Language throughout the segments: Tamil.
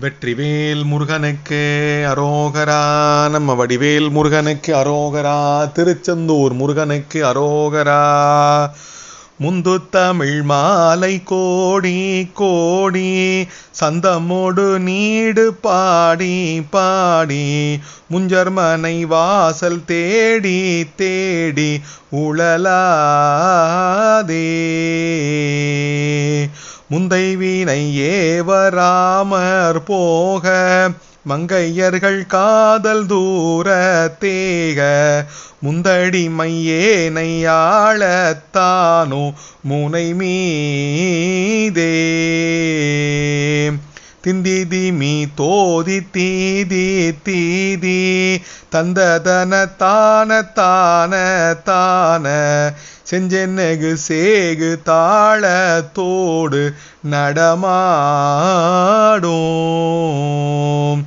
வெற்றிவேல் முருகனுக்கு அரோகரா. நம்ம வடிவேல் முருகனுக்கு அரோகரா. திருச்செந்தூர் முருகனுக்கு அரோகரா. முந்து தமிழ் மாலை கோடி கோடி. சந்தமோடு நீடு பாடி பாடி. முஞ்சர்மனை வாசல் தேடி தேடி உழலாதே. முந்தை வீணை ஏவராமர் போக மங்கையர்கள் காதல் தூர தேக முந்தடி மையேனை முனை மீதே திந்தி திமி தோதி தீதி தீதி தந்ததன தான தான தான செஞ்சென்னகு சேகு தாளத்தோடு நடமாடும்.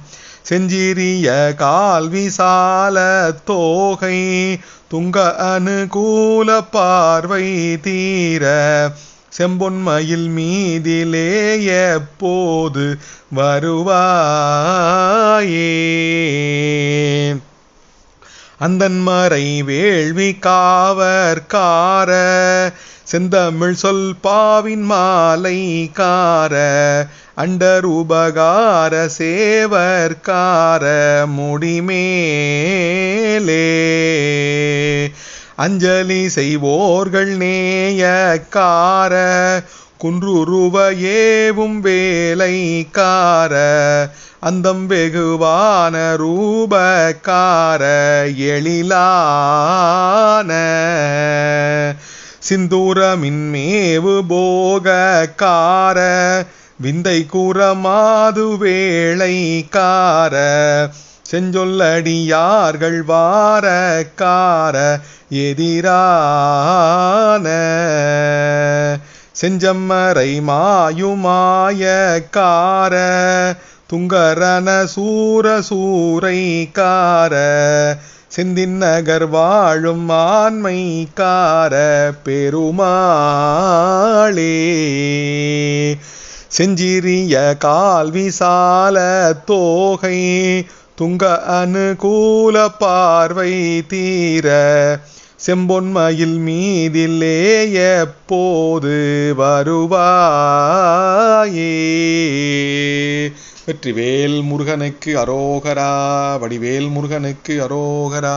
செஞ்சிரிய கால் விசால தோகை துங்க அனுகூல பார்வை தீர. செம்பொன்மையில் மீதிலேய போது வருவாயே. அந்தன்மறை வேள்வி காவற்கார செந்தமிழ் சொல் பாவின் மாலை கார அண்டர் உபகார சேவர் கார முடிமேலே. அஞ்சலி செய்வோர்கள் நேயக்கார குன்றுருவ ஏவும் வேலைக்கார அந்தம் வெகுவான ரூபக்கார எழிலான. சிந்தூரமின்மேவு போகக்கார விந்தை கூறமாது வேளைக்கார செஞ்சொல்லடியார்கள் வாரக்கார எதிரான. செஞ்சம்மரை மாயுமாய கார துங்கரன சூர சூரை கார செந்தின் நகர் வாழும் ஆண்மை கார பெருமாளே. செஞ்சிறிய கால் விசால தோகை துங்க அனுகூல பார்வை தீர செம்பொன்மையில் மீதிலே போது வருவாயே. வெற்றிவேல் முருகனுக்கு அரோகரா வடிவேல் முருகனுக்கு அரோகரா.